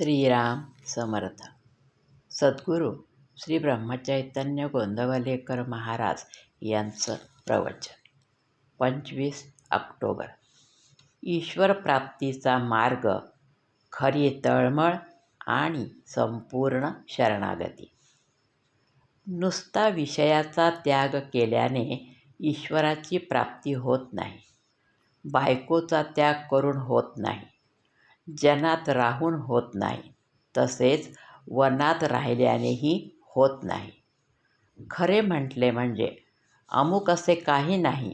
श्रीराम समर्थ. सद्गुरू श्री ब्रह्मचैतन्य गोंदवलेकर महाराज यांचं प्रवचन. पंचवीस ऑक्टोबर. ईश्वरप्राप्तीचा मार्ग खरी तळमळ आणि संपूर्ण शरणागती. नुसता विषयाचा त्याग केल्याने ईश्वराची प्राप्ती होत नाही. बायकोचा त्याग करून होत नाही. जनात राहून होत नाही. तसेच वनात राहिल्यानेही होत नाही. खरे म्हटले म्हणजे अमुक असे काही नाही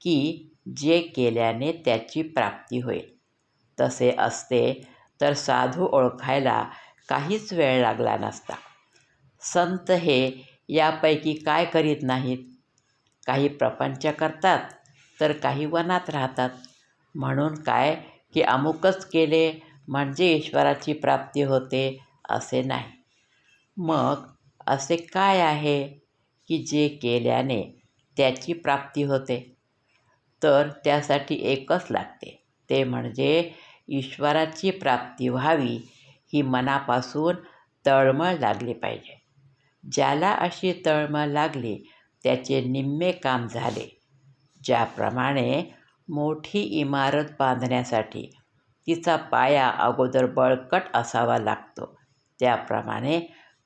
की जे केल्याने त्याची प्राप्ती होईल. तसे असते तर साधू ओळखायला काहीच वेळ लागला नसता. संत हे यापैकी काय करीत नाहीत? काही प्रपंच करतात तर काही वनात राहतात. म्हणून काय की अमुकच केले म्हणजे ईश्वराची प्राप्ती होते असे नाही. मग असे काय आहे की जे केल्याने त्याची प्राप्ती होते? तर त्यासाठी एकच लागते ते म्हणजे ईश्वराची प्राप्ती व्हावी ही मनापासून तळमळ लागली पाहिजे. ज्याला अशी तळमळ लागली त्याचे निम्मे काम झाले ज्याप्रमाणे मोठी इमारत बांधण्यासाठी तिचा पाया अगोदर बळकट असावा लागतो. त्याप्रमाणे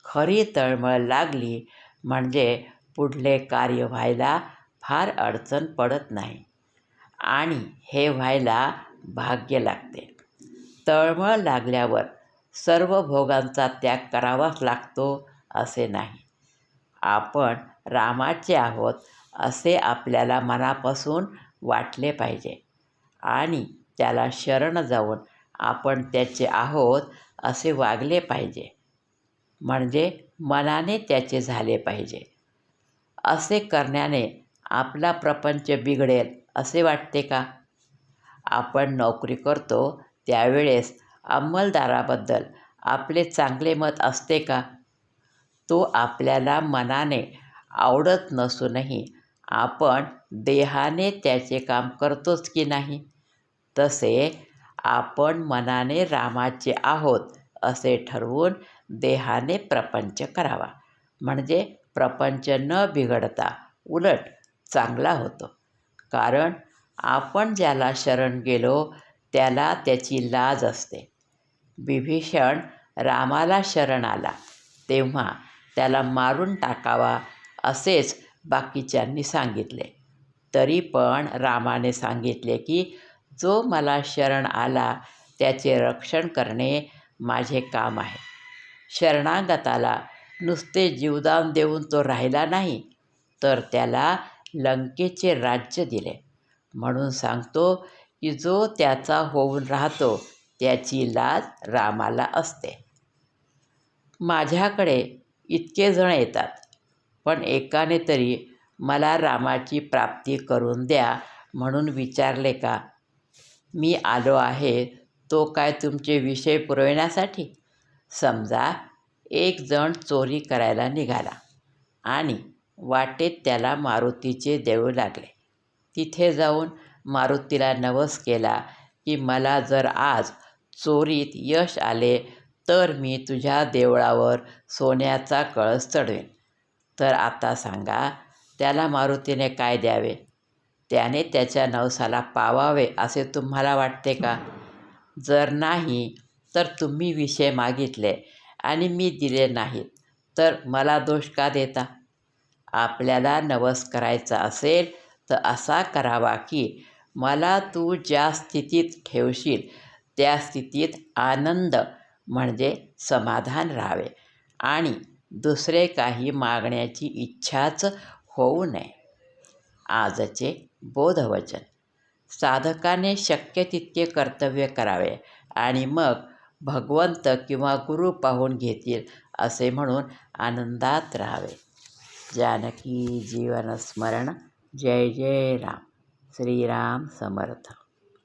खरी तळमळ लागली म्हणजे पुढले कार्य व्हायला फार अडचण पडत नाही आणि हे व्हायला भाग्य लागते. तळमळ लागल्यावर सर्व भोगांचा त्याग करावाच लागतो असे नाही. आपण रामाचे आहोत असे आपल्याला मनापासून वाटले पाहिजे. आणि त्याला शरण जाऊन आपण त्याचे आहोत असे वागले पाहिजे. म्हणजे मनाने त्याचे झाले पाहिजे. असे करण्याने आपला प्रपंच बिघडेल असे वाटते का? आपण नोकरी करतो त्यावेळेस अंमलदाराबद्दल आपले चांगले मत असते का? तो आपल्याला मनाने आवडत नसूनही आपण देहाने त्याचे काम करतोच की नाही? तसे आपण मनाने रामाचे आहोत असे ठरवून देहाने प्रपंच करावा. म्हणजे प्रपंच न बिघडता उलट चांगला होतो. कारण आपण ज्याला शरण गेलो त्याला त्याची लाज असते. विभीषण रामाला शरण आला तेव्हा त्याला मारून टाकावा असेच बाकीच्यांनी सांगितले. तरी पण रामाने सांगितले की जो मला शरण आला त्याचे रक्षण करणे माझे काम आहे. शरणागताला नुसते जीवदान देऊन तो राहिला नाही तर त्याला लंकेचे राज्य दिले. म्हणून सांगतो की जो त्याचा होऊन राहतो त्याची लाज रामाला असते. माझ्याकडे इतके जण येतात. पण एकाने तरी मला रामाची प्राप्ती करून द्या म्हणून विचारले का? मी आलो आहे तो काय तुमचे विषय पुरविण्यासाठी? समजा एक जण चोरी करायला निघाला आणि वाटेत त्याला मारुतीचे देऊ लागले. तिथे जाऊन मारुतीला नवस केला की मला जर आज चोरीत यश आले तर मी तुझ्या देवळावर सोन्याचा कळस चढवेन. तर आता सांगा त्याला मारुतीने काय द्यावे? त्याने त्याच्या नवसाला पावावे असे तुम्हाला वाटते का? जर नाही तर तुम्ही विषय मागितले आणि मी दिले नाहीत तर मला दोष का देता? आपल्याला नवस करायचा असेल तर असा करावा की मला तू ज्या स्थितीत ठेवशील त्या स्थितीत आनंद म्हणजे समाधान राहावे. आणि दुसरे काही मागण्याची इच्छाच होऊ नये. आजचे बोधवचन. साधकाने शक्य तितके कर्तव्य करावे आणि मग भगवंत किंवा गुरु पाहून घेतील असे म्हणून आनंदात राहावे. जानकी जीवन स्मरण. जय जय राम. श्रीराम समर्थ.